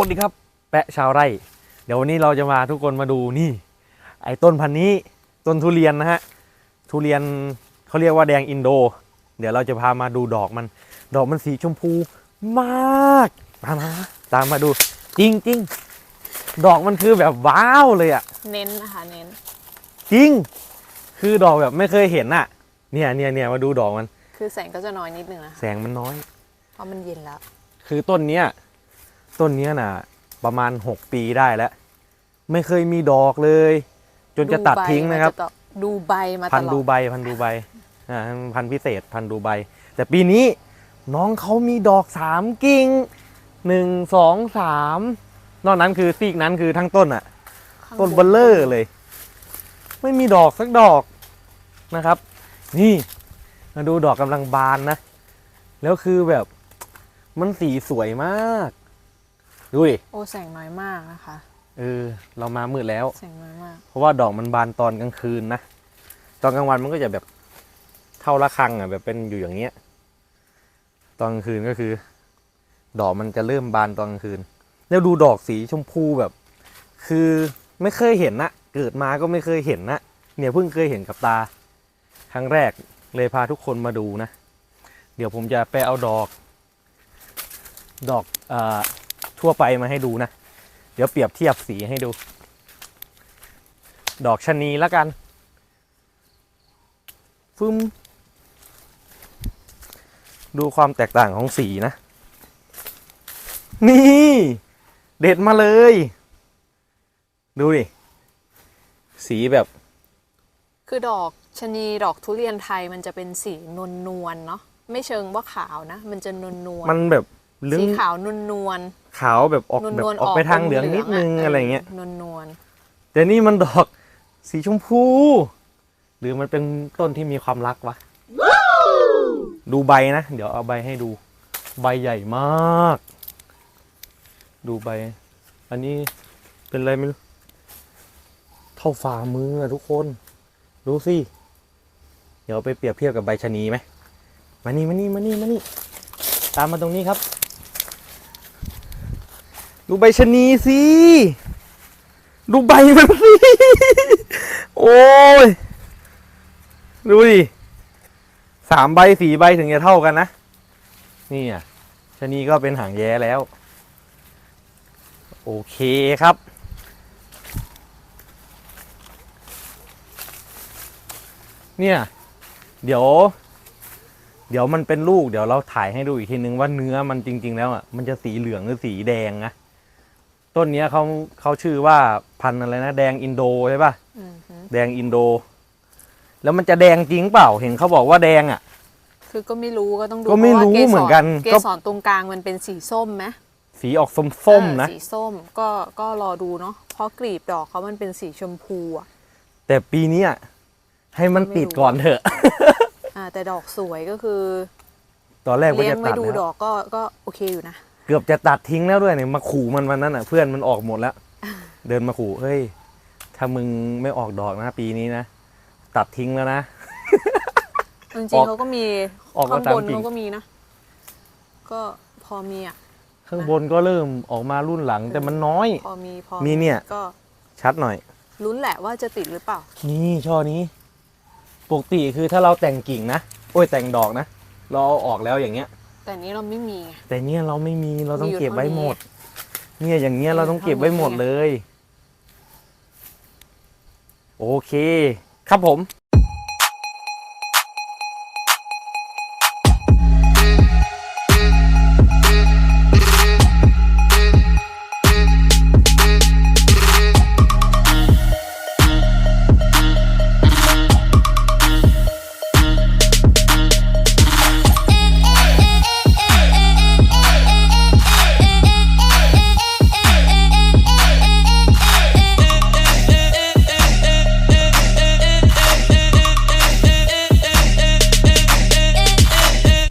วัสดีครับ แปะชาวไร่ เดี๋ยววันนี้เราจะมาทุกคนมาดูนี่ ไอ้ต้นพันธุ์นี้ต้นทุเรียนนะฮะ ทุเรียนเขาเรียกว่าแดงอินโด เดี๋ยวเราจะพามาดูดอกมัน ดอกมันสีชมพูมากตามมาตามมาดูจริงจริงๆดอกมันคือแบบว้าวเลยอะเน้นนะคะเน้น จริง คือดอกแบบไม่เคยเห็นอะเนี่ยเนี่ยเนี่ยมาดูดอกมัน คือแสงก็จะน้อยนิดนึงนะคะแสงมันน้อยเพราะมันเย็นแล้ว คือต้นเนี้ย ต้นเนี้ยน่ะ ประมาณ 6 ปีได้แล้ว ไม่เคยมีดอกเลย จนจะตัดทิ้งนะครับ ดูใดูใบมาพัตนลธุ์ดูอดใบพันธุ์ดูใบอ่าพันธุ์พิเศษพันธุ์ดูใบ แต่ปีนี้น้องเขามีดอกสามกิ่งหนึ่งสองสามนอกนั้นคือซีกนั้นคือทั้งต้นอะข้างต้นเบลเลอร์เลย ไม่มีดอกสักดอกนะครับ นี่มาดูดอกกำลังบานนะ แล้วคือแบบมันสีสวยมาก ดูดิโอ้แสงน้อยมากนะคะเออเรามามืดแล้ว แสงน้อยมาก เพราะว่าดอกมันบานตอนกลางคืนนะตอนกลางวันมันก็จะแบบเท่าละครังอะแบบเป็นอยู่อย่างเงี้ย ตอนกลางคืนก็คือ ดอกมันจะเริ่มบานตอนกลางคืน แล้วดูดอกสีชมพูแบบ คือไม่เคยเห็นนะเกิดมาก็ไม่เคยเห็นนะเนี่ยเพิ่งเคยเห็นกับตา ครั้งแรกเลยพาทุกคนมาดูนะ เดี๋ยวผมจะไปเอาดอก ดอกอา ทั่วไปมาให้ดูนะ เดี๋ยวเปรียบเทียบสีให้ดู ดอกชะนีแล้วกันฟึมดูความแตกต่างของสีนะ นี่ เด็ดมาเลย ดูดิ สีแบบ คือดอกชะนีดอกทุเรียนไทยมันจะเป็นสีนวลนวลๆเนาะไม่เชิงว่าขาวนะ มันจะนวลนวลมันแบบเหลึงสีขาว นวลนวล ขาวแบบออกนวลแบบนวลออกไปทางเหลืองนิดนึงอะไรเงี้ยนวลนวลแต่นี่มันดอกสีชมพู หรือมันเป็นต้นที่มีความรักวะดูใบนะ เดี๋ยวเอาใบให้ดู ใบใหญ่มาก ดูใบ อันนี้เป็นอะไรไม่รู้ เท่าฝ่ามืออะทุกคน ดูสิ เดี๋ยวไปเปรียบเทียบกับใบชะนีไหม มานี่มานี่มานี่มานี่ ตามมาตรงนี้ครับ ดูใบชะนีสิ ดูใบมันสิ โอ้ย ดูดิสามใบสี่ใบถึงจะเท่ากันนะ นี่อะชะนีก็เป็นหางแย้แล้ว โอเคครับ เนี่ย เดี๋ยว เดี๋ยวมันเป็นลูก เดี๋ยวเราถ่ายให้ดูอีกทีนึงว่าเนื้อมันจริง ๆ แล้วอะ มันจะสีเหลืองหรือสีแดงนะ ต้นเนี้ยเขาเขาชื่อว่าพันธุ์อะไรนะแดงอินโดใช่ปะอืมฮึแดงอินโด แล้วมันจะแดงจริงเปล่าเห็นเขาบอกว่าแดงอะ คือก็ไม่รู้ก็ต้องดูก็ไม่รู้พาะว่าเหมือนกันเกก็สรตรงกลางมันเป็นสีส้มไหมสีออกส้มๆนะเออสีส้มก็ก็รอดูเนาะเพราะกลีบดอกเขามันเป็นสีชมพูอะแต่ปีเนี้ยให้มันติดก่อนเถอะ อ่าแต่ดอกสวยก็คือตอนแรกว่าเลี้ยจะงไว้ตัดดูแล้วดอกก็ก็โอเคอยู่นะ เกือบจะตัดทิ้งแล้วด้วยเนี่ยมาขู่มันวันนั้นอะ เพื่อนมันออกหมดแล้ว เดินมาขู่เฮ้ย ถ้ามึงไม่ออกดอกนะปีนี้นะ ตัดทิ้งแล้วนะ จริองอกๆเขาก็มีออกมาข้างตามบนกิ่ง เขาก็มีนะ ก็พอมีอะ ข้างบนก็เริ่มออกมารุ่นหลังแต่มันน้อย พอมีพอมีเนี่ย ก็ชัดหน่อย ลุ้นแหละว่าจะติดหรือเปล่า นี่ช่อนี้ ปกติคือถ้าเราแต่งกิ่งนะ โอ้ยแต่งดอกนะ เราเอาออกแล้วอย่างเงี้ย แต่นี้เราไม่มีไง แต่เนี่ยเราไม่มีเราต้องมีอยู่เก็บไว้เท่านี้หมด เนี่ยอย่างเงี้ยเราต้องเก็บไว้หมดมีอยู่เท่านี้เลย โอเค ครับผม